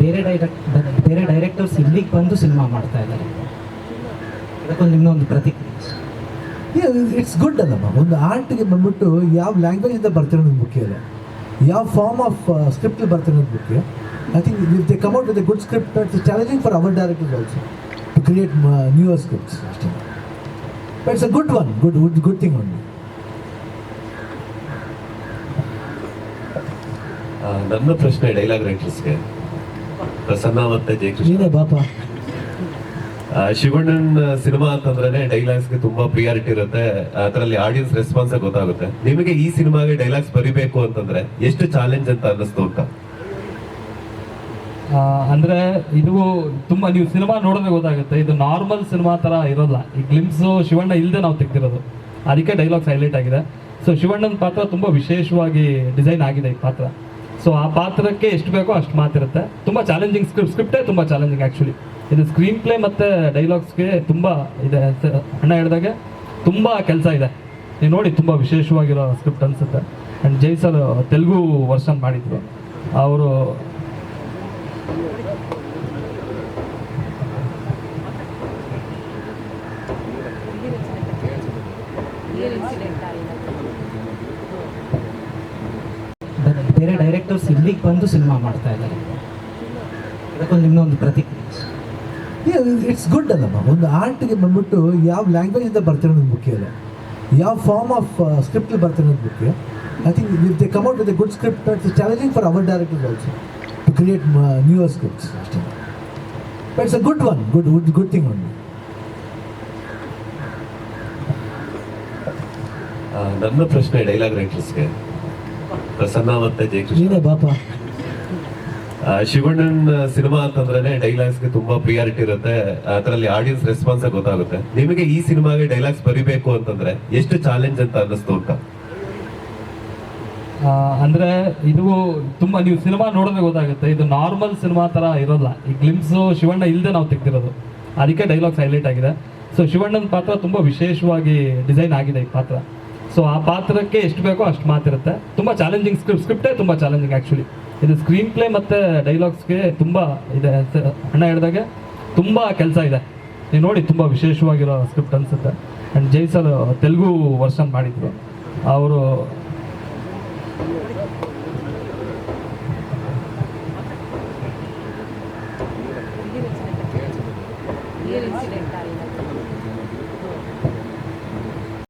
ಬೇರೆ ಡೈರೆಕ್ಟ್ ಬೇರೆ ಡೈರೆಕ್ಟರ್ಸ್ ಇಲ್ಲಿಗೆ ಬಂದು ಸಿನಿಮಾ ಮಾಡ್ತಾ ಇದ್ದಾರೆ. ಅದಕ್ಕೊಂದು ನಿಮ್ಮೊಂದು ಪ್ರತಿಕ್ರಿಯೆ. ಇಟ್ಸ್ ಗುಡ್ ಅಲ್ಲಮ್ಮ ಒಂದು ಆರ್ಟ್ಗೆ ಬಂದ್ಬಿಟ್ಟು ಯಾವ ಲ್ಯಾಂಗ್ವೇಜಿಂದ ಬರ್ತಿರೋದು ಮುಖ್ಯ ಅಲ್ಲ ಯಾವ ಫಾರ್ಮ್ ಆಫ್ ಸ್ಕ್ರಿಪ್ಟ್ ಬರ್ತಿರೋದು ಮುಖ್ಯ. I think if they come out with a good script it's challenging for our directors also to create newer scripts ಅಷ್ಟೇ but it's a good one good good good thing one ನನ್ನ ಪ್ರಶ್ನೆ dialogue ರೈಟರ್ಸ್ಗೆ ಪ್ರಸನ್ನ ಮತ್ತೆ ಜಯಕೃಷ್ಣ. ಬಾಪ ಶಿವಣ್ಣನ್ cinema ಅಂತಂದ್ರೆ ಡೈಲಾಗ್ಸ್ಗೆ ತುಂಬಾ priority ಇರುತ್ತೆ. ಅದರಲ್ಲಿ ಆಡಿಯನ್ಸ್ ರೆಸ್ಪಾನ್ಸ್ ಗೊತ್ತಾಗುತ್ತೆ. ನಿಮಗೆ ಈ ಸಿನಿಮಾಗೆ ಡೈಲಾಗ್ಸ್ ಬರಿಬೇಕು ಅಂತಂದ್ರೆ ಎಷ್ಟು ಚಾಲೆಂಜ್ ಅಂತ ಅನ್ನಿಸ್ತು ಅಂತ? ಅಂದ್ರೆ ಇದು ತುಂಬಾ ನೀವು ಸಿನಿಮಾ ನೋಡಿದ್ರೆ ಗೊತ್ತಾಗುತ್ತೆ. ಇದು ನಾರ್ಮಲ್ ಸಿನಿಮಾ ತರ ಇರೋಲ್ಲ. ಈ ಗ್ಲಿಮ್ಸ್ ಶಿವಣ್ಣ ಇಲ್ಲದೆ ನಾವು ತೆಗ್ದಿರೋದು. ಅದಕ್ಕೆ ಡೈಲಾಗ್ಸ್ ಹೈಲೈಟ್ ಆಗಿದೆ. ಸೊ ಶಿವಣ್ಣನ ಪಾತ್ರ ತುಂಬಾ ವಿಶೇಷವಾಗಿ ಡಿಸೈನ್ ಆಗಿದೆ ಈ ಪಾತ್ರ. ಸೊ ಆ ಪಾತ್ರಕ್ಕೆ ಎಷ್ಟು ಬೇಕೋ ಅಷ್ಟು ಮಾತಿರುತ್ತೆ. ತುಂಬ ಚಾಲೆಂಜಿಂಗ್ ಸ್ಕ್ರಿಪ್ಟ್ ಸ್ಕ್ರಿಪ್ಟೇ ತುಂಬ ಚಾಲೆಂಜಿಂಗ್ ಆ್ಯಕ್ಚುಲಿ ಇದು ಸ್ಕ್ರೀನ್ ಪ್ಲೇ ಮತ್ತು ಡೈಲಾಗ್ಸ್ಗೆ ತುಂಬ ಇದೆ. ಅಣ್ಣ ಹೇಳಿದಾಗೆ ತುಂಬ ಕೆಲಸ ಇದೆ. ನೀವು ನೋಡಿ ತುಂಬ ವಿಶೇಷವಾಗಿರೋ ಸ್ಕ್ರಿಪ್ಟ್ ಅನ್ಸುತ್ತೆ. And Jai sir Telugu version ಮಾಡಿದ್ರು. ಅವರು ಬೇರೆ ಡೈರೆಕ್ಟರ್ಸ್ ಇಲ್ಲಿಗೆ ಬಂದು ಸಿನಿಮಾ ಮಾಡ್ತಾ ಇದ್ದಾರೆ. ಅದಕ್ಕೊಂದು ನಿಮ್ಮೊಂದು ಪ್ರತಿಕ್ರಿಯೆ ಇಟ್ಸ್ ಗುಡ್ ಅಲ್ಲಮ್ಮ ಒಂದು ಆರ್ಟ್ಗೆ ಬಂದ್ಬಿಟ್ಟು ಯಾವ ಲ್ಯಾಂಗ್ವೇಜಿಂದ ಬರ್ತಿರೋದು ಮುಖ್ಯ ಅಲ್ಲ ಯಾವ ಫಾರ್ಮ್ ಆಫ್ ಸ್ಕ್ರಿಪ್ಟ್ ಬರ್ತಿರೋದು ಮುಖ್ಯ. I think if they come out with a good script it's challenging for our director also to create new scripts ಅಷ್ಟೇ but it's a good one good good good thing one ನನ್ನ ಪ್ರಶ್ನೆ dialogue ರೈಟರ್ಸ್ಗೆ ಪ್ರಸನ್ನ ಮತ್ತೆ ಜಯಕೃಷ್ಣ ಬಾಪ ಶಿವಣ್ಣನ್ cinema ಅಂತಂದ್ರೆ ಡೈಲಾಗ್ಸ್ಗೆ ತುಂಬಾ priority ಇರುತ್ತೆ. ಅದರಲ್ಲಿ ಆಡಿಯನ್ಸ್ ರೆಸ್ಪಾನ್ಸ್ ಗೊತ್ತಾಗುತ್ತೆ. ನಿಮಗೆ ಈ ಸಿನಿಮಾಗೆ ಡೈಲಾಗ್ಸ್ ಬರಿಬೇಕು ಅಂತಂದ್ರೆ ಎಷ್ಟು ಚಾಲೆಂಜ್ ಅಂತ ಅನ್ನಿಸ್ತು ಅಂತ? ಅಂದ್ರೆ ಇದು ತುಂಬಾ ನೀವು ಸಿನಿಮಾ ನೋಡಿದ್ರೆ ಗೊತ್ತಾಗುತ್ತೆ. ಇದು ನಾರ್ಮಲ್ ಸಿನಿಮಾ ತರ ಇರೋಲ್ಲ. ಈ ಗ್ಲಿಮ್ಸ್ ಶಿವಣ್ಣ ಇಲ್ಲದೆ ನಾವು ತೆಗ್ದಿರೋದು. ಅದಕ್ಕೆ ಡೈಲಾಗ್ಸ್ ಹೈಲೈಟ್ ಆಗಿದೆ. ಸೊ ಶಿವಣ್ಣನ ಪಾತ್ರ ತುಂಬಾ ವಿಶೇಷವಾಗಿ ಡಿಸೈನ್ ಆಗಿದೆ ಈ ಪಾತ್ರ. ಸೊ ಆ ಪಾತ್ರಕ್ಕೆ ಎಷ್ಟು ಬೇಕೋ ಅಷ್ಟು ಮಾತಿರುತ್ತೆ. ತುಂಬ ಚಾಲೆಂಜಿಂಗ್ ಸ್ಕ್ರಿಪ್ಟ್ ಸ್ಕ್ರಿಪ್ಟೇ ತುಂಬ ಚಾಲೆಂಜಿಂಗ್ ಆ್ಯಕ್ಚುಲಿ ಇದು ಸ್ಕ್ರೀನ್ ಪ್ಲೇ ಮತ್ತು ಡೈಲಾಗ್ಸ್ಗೆ ತುಂಬ ಇದೆ. ಅಣ್ಣ ಹೇಳಿದಾಗೆ ತುಂಬ ಕೆಲಸ ಇದೆ. ನೀವು ನೋಡಿ, ತುಂಬ ವಿಶೇಷವಾಗಿರೋ ಸ್ಕ್ರಿಪ್ಟ್ ಅನ್ಸುತ್ತೆ. And Jai sir, Telugu version ಮಾಡಿದ್ರು. ಅವರು Real